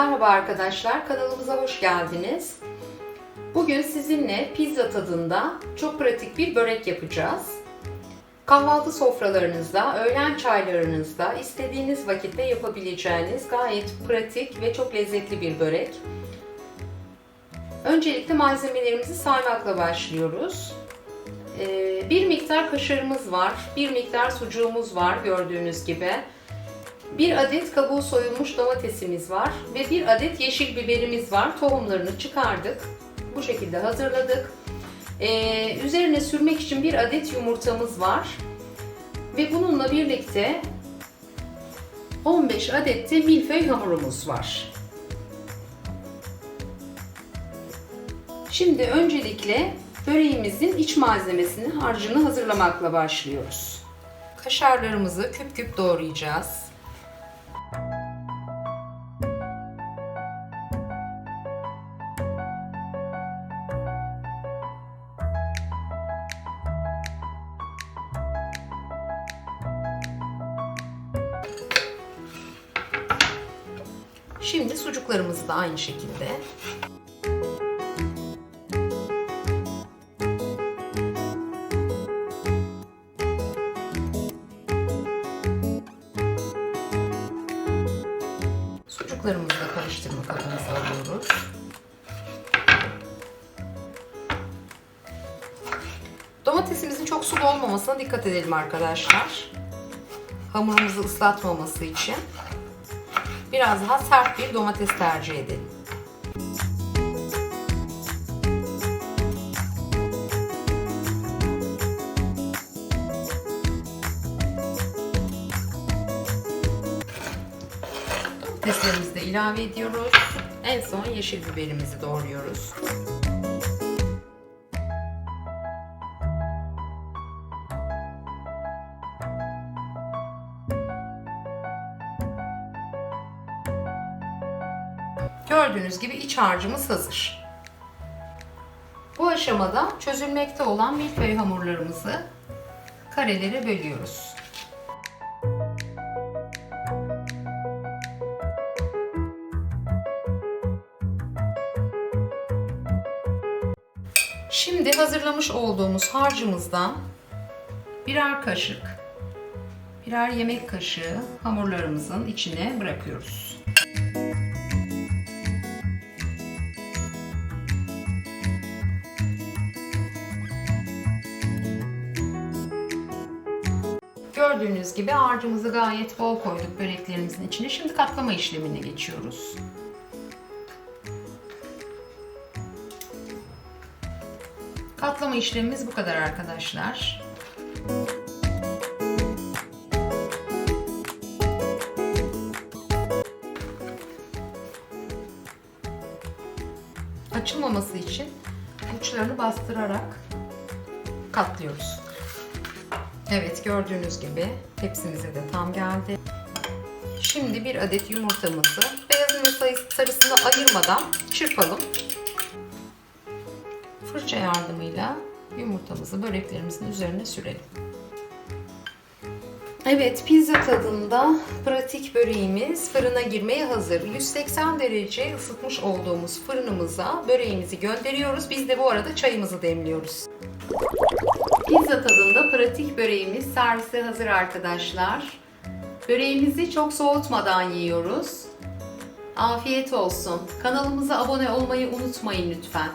Merhaba arkadaşlar, kanalımıza hoş geldiniz. Bugün sizinle pizza tadında çok pratik bir börek yapacağız. Kahvaltı sofralarınızda, öğlen çaylarınızda istediğiniz vakitte yapabileceğiniz gayet pratik ve çok lezzetli bir börek. Öncelikle malzemelerimizi saymakla başlıyoruz. Ee, Bir miktar kaşarımız var, bir miktar sucuğumuz var gördüğünüz gibi. Bir adet kabuğu soyulmuş domatesimiz var ve bir adet yeşil biberimiz var. Tohumlarını çıkardık. Bu şekilde hazırladık. Ee, üzerine sürmek için bir adet yumurtamız var. Ve bununla birlikte 15 adet de milföy hamurumuz var. Şimdi öncelikle böreğimizin iç malzemesini, harcını hazırlamakla başlıyoruz. Kaşarlarımızı küp küp doğrayacağız. Şimdi sucuklarımızı da aynı şekilde sucuklarımızı da karıştırma kabımıza alıyoruz. Domatesimizin çok sulu olmamasına dikkat edelim arkadaşlar. Hamurumuzu ıslatmaması için biraz daha sert bir domates tercih edelim. Domateslerimizi de ilave ediyoruz. En son yeşil biberimizi doğruyoruz. Gördüğünüz gibi iç harcımız hazır. Bu aşamada çözülmekte olan milföy hamurlarımızı karelere bölüyoruz. Şimdi hazırlamış olduğumuz harcımızdan birer kaşık, birer yemek kaşığı hamurlarımızın içine bırakıyoruz. Gördüğünüz gibi harcımızı gayet bol koyduk böreklerimizin içine. Şimdi katlama işlemine geçiyoruz. Katlama işlemimiz bu kadar arkadaşlar. Açılmaması için uçlarını bastırarak katlıyoruz. Evet gördüğünüz gibi tepsimize de tam geldi. Şimdi bir adet yumurtamızı beyazını ve sarısını ayırmadan çırpalım. Fırça yardımıyla yumurtamızı böreklerimizin üzerine sürelim. Evet pizza tadında pratik böreğimiz fırına girmeye hazır. 180 derece ısıtmış olduğumuz fırınımıza böreğimizi gönderiyoruz. Biz de bu arada çayımızı demliyoruz. Pizza tadında pratik böreğimiz servise hazır arkadaşlar. Böreğimizi çok soğutmadan yiyoruz. Afiyet olsun. Kanalımıza abone olmayı unutmayın lütfen.